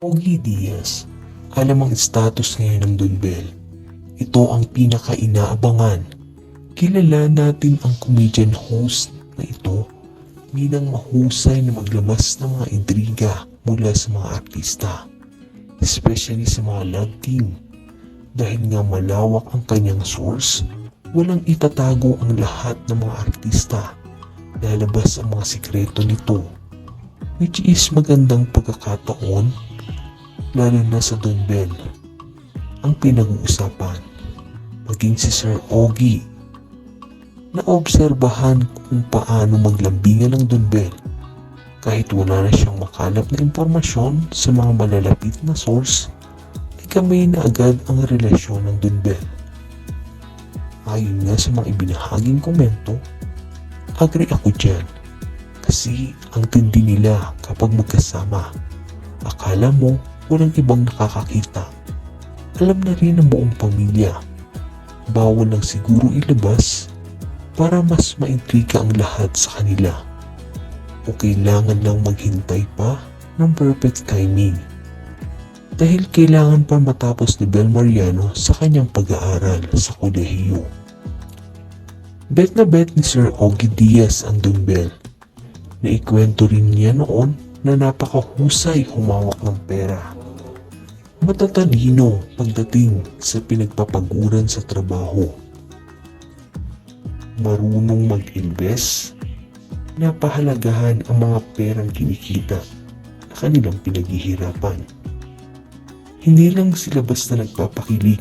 Pogi Diaz, alam ang status ngayon ng Dunbel. Ito ang pinaka-inaabangan. Kilala natin ang comedian host na ito bilang mahusay na maglabas ng mga intriga mula sa mga artista. Especially sa mga love team. Dahil nga malawak ang kanyang source, walang itatago ang lahat ng mga artista. Lalabas ang mga sikreto nito. Which is magandang pagkakataon lalo na sa Don. Ang pinag-uusapan, maging si Sir Ogie, naobserbahan kung paano maglambingan ng Don kahit wala na siyang makalap na impormasyon sa mga malalapit na source, ay kamay na agad ang relasyon ng Don Ben. Ayon nga sa mga ibinahaging komento, agree ako dyan kasi ang tindi nila kapag magkasama. Akala mo walang ibang nakakakita. Alam na rin ng buong pamilya. Bawal lang siguro ilabas para mas maintriga ang lahat sa kanila. O kailangan lang maghintay pa ng perfect timing. Dahil kailangan pa matapos ni Bel Mariano sa kanyang pag-aaral sa kolehiyo. Bet na bet ni Sir Ogie Diaz ang Dumbel. Naikwento rin niya noon na napakahusay humawak ng pera. Matatalino pagdating sa pinagpapaguran sa trabaho. Marunong mag-invest, napahalagahan ang mga perang kinikita na kanilang pinaghihirapan. Hindi lang sila basta nagpapakilig,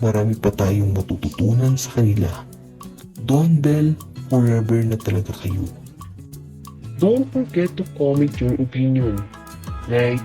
marami pa tayong matututunan sa kanila. Don Bell, forever na talaga kayo. Don't forget to comment your opinion. Like,